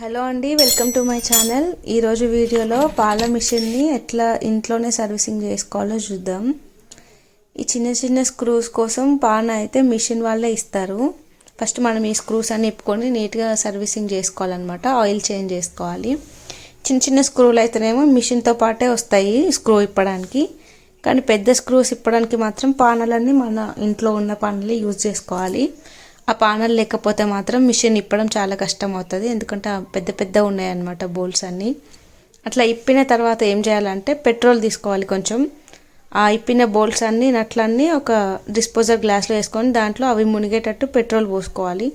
Hello అండి welcome to my channel. ఈరోజు వీడియోలో పాల మిషన్ని ఎట్లా ఇంట్లోనే సర్వీసింగ్ చేసుకోవాలో చూద్దాం. ఈ చిన్న చిన్న స్క్రూస్ కోసం పాన అయితే మిషన్ వాళ్ళే ఇస్తారు. ఫస్ట్ మనం ఈ స్క్రూస్ అని ఇప్పుకొని నీట్గా సర్వీసింగ్ చేసుకోవాలన్నమాట. ఆయిల్ చేంజ్ చేసుకోవాలి. చిన్న చిన్న స్క్రూలు అయితేనేమో మిషన్తో పాటే వస్తాయి స్క్రూ ఇప్పడానికి. కానీ పెద్ద స్క్రూస్ ఇప్పడానికి మాత్రం పానలన్నీ మన ఇంట్లో ఉన్న పానలే యూజ్ చేసుకోవాలి. ఆ పానలు లేకపోతే మాత్రం మిషన్ ఇప్పడం చాలా కష్టం అవుతుంది ఎందుకంటే ఆ పెద్ద పెద్ద ఉన్నాయన్నమాట బోల్స్ అన్నీ. అట్లా ఇప్పిన తర్వాత ఏం చేయాలంటే పెట్రోల్ తీసుకోవాలి కొంచెం. ఆ ఇప్పిన బోల్స్ అన్నీ నట్లన్నీ ఒక డిస్పోజర్ గ్లాస్లో వేసుకొని దాంట్లో అవి మునిగేటట్టు పెట్రోల్ పోసుకోవాలి.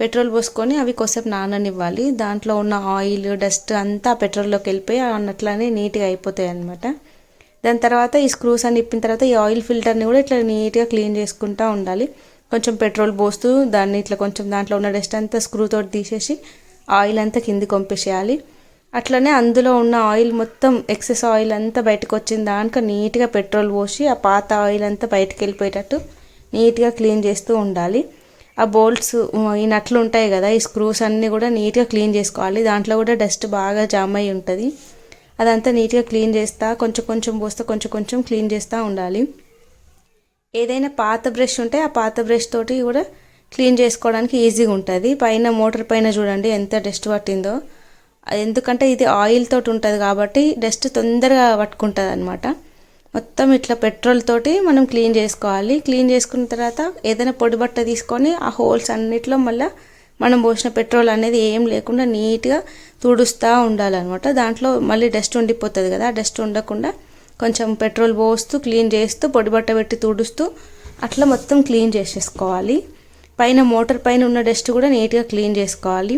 పెట్రోల్ పోసుకొని అవి కొద్దిసేపు నాననివ్వాలి. దాంట్లో ఉన్న ఆయిల్ డస్ట్ అంతా పెట్రోల్లోకి వెళ్ళిపోయి ఆ నీట్గా అయిపోతాయి అనమాట దాని తర్వాత ఈ స్క్రూస్ అని ఇప్పిన తర్వాత ఈ ఆయిల్ ఫిల్టర్ని కూడా ఇట్లా నీట్గా క్లీన్ చేసుకుంటూ ఉండాలి. కొంచెం పెట్రోల్ పోస్తూ దాన్ని ఇట్లా కొంచెం దాంట్లో ఉన్న డస్ట్ అంతా స్క్రూ తోటి తీసేసి ఆయిల్ అంతా కింది కొంపేసేయాలి. అట్లనే అందులో ఉన్న ఆయిల్ మొత్తం ఎక్సెస్ ఆయిల్ అంతా బయటకు వచ్చిన దానిక నీట్గా పెట్రోల్ పోసి ఆ పాత ఆయిల్ అంతా బయటకు వెళ్ళిపోయేటట్టు నీట్గా క్లీన్ చేస్తూ ఉండాలి. ఆ బోల్ట్స్ ఈ నట్లు ఉంటాయి కదా ఈ స్క్రూస్ అన్నీ కూడా నీట్గా క్లీన్ చేసుకోవాలి. దాంట్లో కూడా డస్ట్ బాగా జామ్ అయి ఉంటుంది. అదంతా నీట్గా క్లీన్ చేస్తా కొంచెం కొంచెం పోస్తా కొంచెం కొంచెం క్లీన్ చేస్తూ ఉండాలి. ఏదైనా పాత బ్రష్ ఉంటే ఆ పాత బ్రష్ తోటి కూడా క్లీన్ చేసుకోవడానికి ఈజీగా ఉంటుంది. పైన మోటార్ పైన చూడండి ఎంత డస్ట్ పట్టిందో. ఎందుకంటే ఇది ఆయిల్ తోటి ఉంటుంది కాబట్టి డస్ట్ తొందరగా పట్టుకుంటుంది అనమాట మొత్తం ఇట్లా పెట్రోల్ తోటి మనం క్లీన్ చేసుకోవాలి. క్లీన్ చేసుకున్న తర్వాత ఏదైనా పొడి బట్ట తీసుకొని ఆ హోల్స్ అన్నిట్లో మళ్ళీ మనం పోసిన పెట్రోల్ అనేది ఏం లేకుండా నీట్గా తుడుస్తూ ఉండాలన్నమాట. దాంట్లో మళ్ళీ డస్ట్ ఉండిపోతుంది కదా. డస్ట్ ఉండకుండా కొంచెం పెట్రోల్ పోస్తూ క్లీన్ చేస్తూ పొడి బట్ట పెట్టి తుడుస్తూ అట్లా మొత్తం క్లీన్ చేసేసుకోవాలి. పైన మోటార్ పైన ఉన్న డస్ట్ కూడా నీట్గా క్లీన్ చేసుకోవాలి.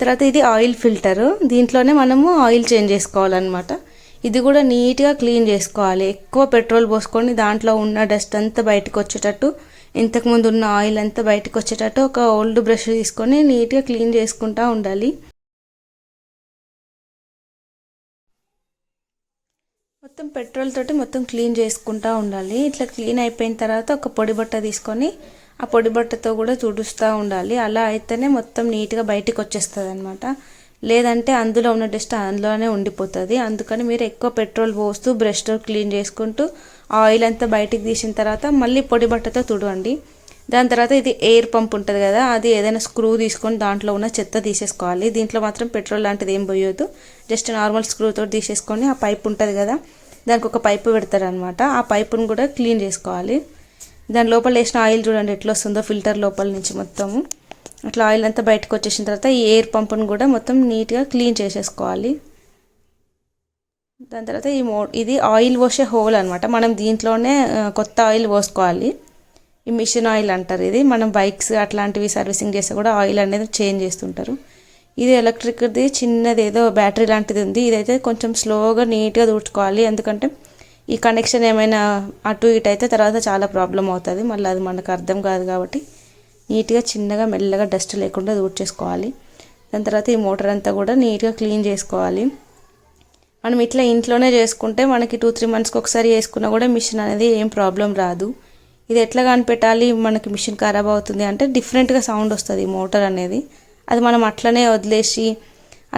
తర్వాత ఇది ఆయిల్ ఫిల్టర్. దీంట్లోనే మనము ఆయిల్ చేంజ్ చేసుకోవాలన్నమాట. ఇది కూడా నీట్గా క్లీన్ చేసుకోవాలి. ఎక్కువ పెట్రోల్ పోసుకొని దాంట్లో ఉన్న డస్ట్ అంతా బయటకు వచ్చేటట్టు ఇంతకుముందు ఉన్న ఆయిల్ అంతా బయటకు వచ్చేటట్టు ఒక ఓల్డ్ బ్రష్ తీసుకొని నీట్గా క్లీన్ చేసుకుంటూ ఉండాలి. మొత్తం పెట్రోల్ తోటి మొత్తం క్లీన్ చేసుకుంటూ ఉండాలి. ఇట్లా క్లీన్ అయిపోయిన తర్వాత ఒక పొడి బట్ట తీసుకొని ఆ పొడి బట్టతో కూడా తుడుస్తూ ఉండాలి. అలా అయితేనే మొత్తం నీట్గా బయటకు వచ్చేస్తుంది అనమాట లేదంటే అందులో ఉన్న డస్ట్ అందులోనే ఉండిపోతుంది. అందుకని మీరు ఎక్కువ పెట్రోల్ పోస్తూ బ్రష్తో క్లీన్ చేసుకుంటూ ఆయిల్ అంతా బయటికి తీసిన తర్వాత మళ్ళీ పొడి బట్టతో తుడవండి. దాని తర్వాత ఇది ఎయిర్ పంప్ ఉంటుంది కదా అది ఏదైనా స్క్రూ తీసుకొని దాంట్లో ఉన్న చెత్త తీసేసుకోవాలి. దీంట్లో మాత్రం పెట్రోల్ లాంటిది ఏం పోయొద్దు. జస్ట్ నార్మల్ స్క్రూతో తీసేసుకొని ఆ పైప్ ఉంటుంది కదా దానికి ఒక పైపు పెడతారనమాట ఆ పైపును కూడా క్లీన్ చేసుకోవాలి. దాని లోపల వేసిన ఆయిల్ చూడండి ఎట్లా వస్తుందో ఫిల్టర్ లోపల నుంచి మొత్తము. అట్లా ఆయిల్ అంతా బయటకు వచ్చేసిన తర్వాత ఈ ఎయిర్ పంపును కూడా మొత్తం నీట్గా క్లీన్ చేసేసుకోవాలి. దాని తర్వాత ఈ మో ఇది ఆయిల్ పోసే హోల్ అనమాట మనం దీంట్లోనే కొత్త ఆయిల్ పోసుకోవాలి. ఈ మిషన్ ఆయిల్ అంటారు ఇది. మనం బైక్స్ అట్లాంటివి సర్వీసింగ్ చేస్తే కూడా ఆయిల్ అనేది చేంజ్ చేస్తుంటారు. ఇది ఎలక్ట్రిక్ది చిన్నది ఏదో బ్యాటరీ లాంటిది ఉంది. ఇదైతే కొంచెం స్లోగా నీట్గా దూడ్చుకోవాలి ఎందుకంటే ఈ కనెక్షన్ ఏమైనా అటు ఇటు అయితే తర్వాత చాలా ప్రాబ్లం అవుతుంది. మళ్ళీ అది మనకు అర్థం కాదు కాబట్టి నీట్గా చిన్నగా మెల్లగా డస్ట్ లేకుండా దూడ్చేసుకోవాలి దాని తర్వాత ఈ మోటార్ అంతా కూడా నీట్గా క్లీన్ చేసుకోవాలి. మనం ఇట్లా ఇంట్లోనే చేసుకుంటే మనకి టూ త్రీ మంత్స్కి ఒకసారి వేసుకున్నా కూడా మిషన్ అనేది ఏం ప్రాబ్లం రాదు. ఇది ఎట్లా కనిపెట్టాలి? మనకి మిషన్ ఖరాబ్ అవుతుంది అంటే డిఫరెంట్గా సౌండ్ వస్తుంది మోటార్ అనేది. అది మనం అట్లనే వదిలేసి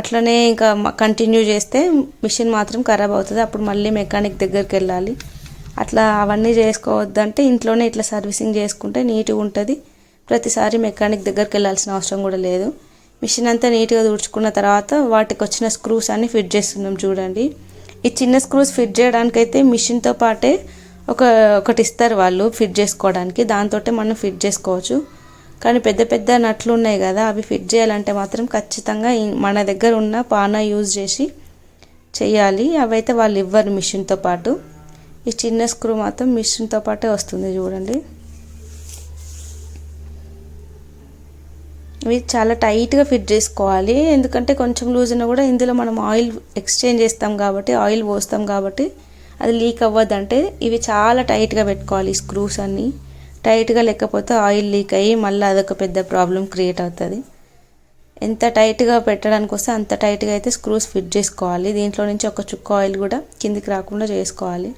అట్లనే ఇంకా కంటిన్యూ చేస్తే మిషన్ మాత్రం ఖరాబ్ అవుతుంది. అప్పుడు మళ్ళీ మెకానిక్ దగ్గరికి వెళ్ళాలి. అట్లా అవన్నీ చేసుకోవద్దంటే ఇంట్లోనే ఇట్లా సర్వీసింగ్ చేసుకుంటే నీట్గా ఉంటుంది. ప్రతిసారి మెకానిక్ దగ్గరికి వెళ్ళాల్సిన అవసరం కూడా లేదు. మిషన్ అంతా నీట్గా తుడుచుకున్న తర్వాత వాటికి వచ్చిన స్క్రూస్ అన్ని ఫిట్ చేస్తున్నాం చూడండి. ఈ చిన్న స్క్రూస్ ఫిట్ చేయడానికైతే మిషన్తో పాటే ఒక ఒకటి ఇస్తారు వాళ్ళు ఫిట్ చేసుకోవడానికి. దాంతో మనం ఫిట్ చేసుకోవచ్చు. కానీ పెద్ద పెద్ద నట్లు ఉన్నాయి కదా అవి ఫిట్ చేయాలంటే మాత్రం ఖచ్చితంగా మన దగ్గర ఉన్న పానా యూజ్ చేసి చేయాలి. అవైతే వాళ్ళు ఇవ్వరు మిషన్తో పాటు. ఈ చిన్న స్క్రూ మాత్రం మిషన్తో పాటే వస్తుంది చూడండి. ఇవి చాలా టైట్గా ఫిట్ చేసుకోవాలి. ఎందుకంటే కొంచెం లూజ్ అయినా కూడా ఇందులో మనం ఆయిల్ ఎక్స్చేంజ్ చేస్తాం కాబట్టి ఆయిల్ పోస్తాం కాబట్టి అది లీక్ అవ్వదంటే ఇవి చాలా టైట్గా పెట్టుకోవాలి స్క్రూస్ అన్నీ. టైట్గా లేకపోతే ఆయిల్ లీక్ అయ్యి మళ్ళీ అదొక పెద్ద ప్రాబ్లం క్రియేట్ అవుతుంది. ఎంత టైట్గా పెట్టడానికి వస్తే అంత టైట్గా అయితే స్క్రూస్ ఫిట్ చేసుకోవాలి. దీంట్లో నుంచి ఒక చుక్క ఆయిల్ కూడా కిందికి రాకుండా చేసుకోవాలి.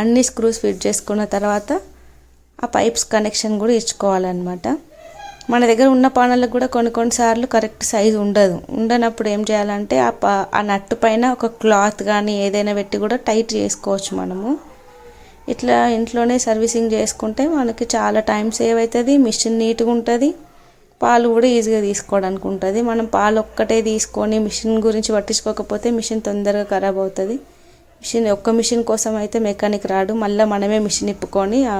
అన్ని స్క్రూస్ ఫిట్ చేసుకున్న తర్వాత ఆ పైప్స్ కనెక్షన్ కూడా ఇచ్చుకోవాలన్నమాట. మన దగ్గర ఉన్న పానాలకు కూడా కొన్ని కొన్నిసార్లు కరెక్ట్ సైజు ఉండదు. ఉండనప్పుడు ఏం చేయాలంటే ఆ పా ఆ నట్టు పైన ఒక క్లాత్ కానీ ఏదైనా పెట్టి కూడా టైట్ చేసుకోవచ్చు మనము. ఇట్లా ఇంట్లోనే సర్వీసింగ్ చేసుకుంటే మనకి చాలా టైం సేవ్ అవుతుంది మిషన్ నీట్గా ఉంటుంది పాలు కూడా ఈజీగా తీసుకోవడానికి ఉంటుంది. మనం పాలు ఒక్కటే తీసుకొని మిషన్ గురించి పట్టించుకోకపోతే మిషన్ తొందరగా ఖరాబ్ అవుతుంది. మిషన్ ఒక్క మిషన్ కోసం అయితే మెకానిక్ రాడు మళ్ళీ మనమే మిషన్ ఇప్పుకొని ఆ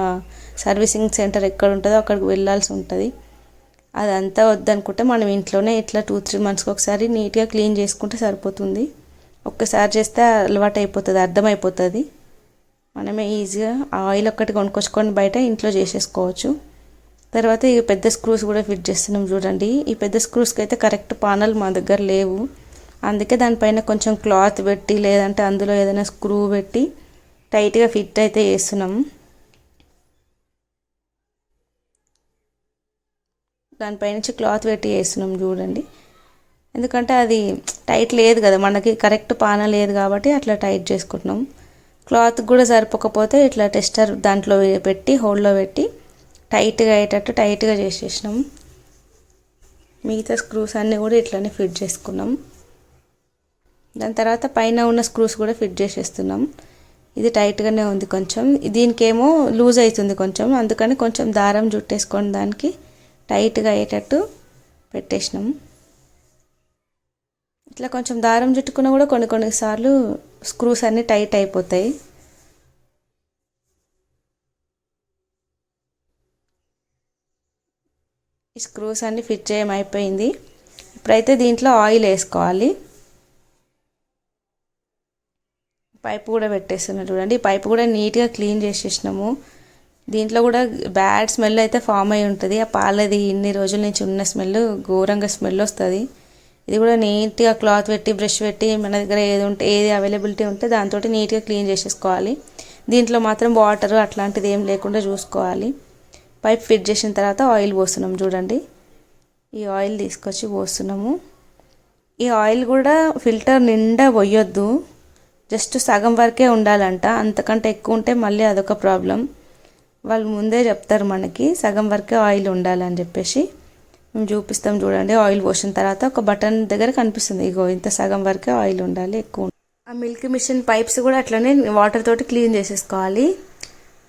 సర్వీసింగ్ సెంటర్ ఎక్కడ ఉంటుందో అక్కడికి వెళ్ళాల్సి ఉంటుంది. అదంతా వద్దనుకుంటే మనం ఇంట్లోనే ఇట్లా టూ త్రీ మంత్స్కి ఒకసారి నీట్గా క్లీన్ చేసుకుంటే సరిపోతుంది. ఒక్కసారి చేస్తే అలవాటు అయిపోతుంది అర్థమైపోతుంది. మనమే ఈజీగా ఆయిల్ ఒక్కటి కొనుక్కొచ్చుకొని బయట ఇంట్లో చేసేసుకోవచ్చు. తర్వాత ఈ పెద్ద స్క్రూస్ కూడా ఫిట్ చేస్తున్నాం చూడండి. ఈ పెద్ద స్క్రూస్కి అయితే కరెక్ట్ పానాలు మా దగ్గర లేవు. అందుకే దానిపైన కొంచెం క్లాత్ పెట్టి లేదంటే అందులో ఏదైనా స్క్రూ పెట్టి టైట్గా ఫిట్ అయితే చేస్తున్నాం. దానిపై నుంచి క్లాత్ పెట్టి వేస్తున్నాం చూడండి. ఎందుకంటే అది టైట్ లేదు కదా మనకి కరెక్ట్ పాన లేదు కాబట్టి అట్లా టైట్ చేసుకుంటున్నాం. క్లాత్ కూడా సరిపోకపోతే ఇట్లా టెస్టర్ దాంట్లో పెట్టి హోల్లో పెట్టి టైట్గా అయ్యేటట్టు టైట్గా చేసేసినాం. మిగతా స్క్రూస్ అన్నీ కూడా ఇట్లానే ఫిట్ చేసుకున్నాం. దాని తర్వాత పైన ఉన్న స్క్రూస్ కూడా ఫిట్ చేసేస్తున్నాం. ఇది టైట్గానే ఉంది కొంచెం. దీనికేమో లూజ్ అవుతుంది కొంచెం. అందుకని కొంచెం దారం జుట్టేసుకొని దానికి టైట్గా అయ్యేటట్టు పెట్టేసినాం. ఇట్లా కొంచెం దారం చుట్టుకున్నా కూడా కొన్ని కొన్నిసార్లు స్క్రూస్ అన్నీ టైట్ అయిపోతాయి. ఈ స్క్రూస్ అన్నీ ఫిట్ చేయడం అయిపోయింది. ఇప్పుడైతే దీంట్లో ఆయిల్ వేసుకోవాలి. పైపు కూడా పెట్టేస్తున్నా చూడండి. పైపు కూడా నీట్గా క్లీన్ చేసేసినాము. దీంట్లో కూడా బ్యాడ్ స్మెల్ అయితే ఫామ్ అయి ఉంటుంది. ఆ పాలది ఇన్ని రోజుల నుంచి ఉన్న స్మెల్ ఘోరంగా స్మెల్ వస్తుంది. ఇది కూడా నీట్గా క్లాత్ పెట్టి బ్రష్ పెట్టి మన దగ్గర ఏది ఉంటే ఏది అవైలబిలిటీ ఉంటే దాంతో నీట్గా క్లీన్ చేసేసుకోవాలి. దీంట్లో మాత్రం వాటర్ అట్లాంటిది ఏం లేకుండా చూసుకోవాలి. పైప్ ఫిట్ చేసిన తర్వాత ఆయిల్ పోస్తున్నాం చూడండి. ఈ ఆయిల్ తీసుకొచ్చి పోస్తున్నాము. ఈ ఆయిల్ కూడా ఫిల్టర్ నిండా పోయొద్దు. జస్ట్ సగం వరకే ఉండాలంట. అంతకంటే ఎక్కువ ఉంటే మళ్ళీ అదొక ప్రాబ్లం. వాళ్ళు ముందే చెప్తారు మనకి సగం వరకే ఆయిల్ ఉండాలని చెప్పేసి. చూపిస్తాం చూడండి. ఆయిల్ పోసిన తర్వాత ఒక బటన్ దగ్గర కనిపిస్తుంది. ఇగో ఇంత సగం వరకే ఆయిల్ ఉండాలి ఎక్కువ ఆ మిల్క్ మిషన్ పైప్స్ కూడా అట్లనే వాటర్ తోటి క్లీన్ చేసేసుకోవాలి.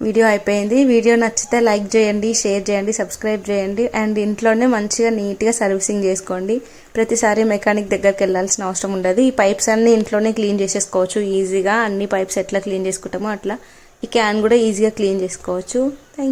వీడియో అయిపోయింది. వీడియో నచ్చితే లైక్ చేయండి షేర్ చేయండి సబ్స్క్రైబ్ చేయండి. అండ్ ఇంట్లోనే మంచిగా నీట్గా సర్వీసింగ్ చేసుకోండి. ప్రతిసారి మెకానిక్ దగ్గరికి వెళ్ళాల్సిన అవసరం ఉండదు. ఈ పైప్స్ అన్ని ఇంట్లోనే క్లీన్ చేసేసుకోవచ్చు. ఈజీగా అన్ని పైప్స్ ఎట్లా క్లీన్ చేసుకుంటామో అట్లా. ఈ క్యాన్ కూడా ఈజీగా క్లీన్ చేసుకోవచ్చు. థ్యాంక్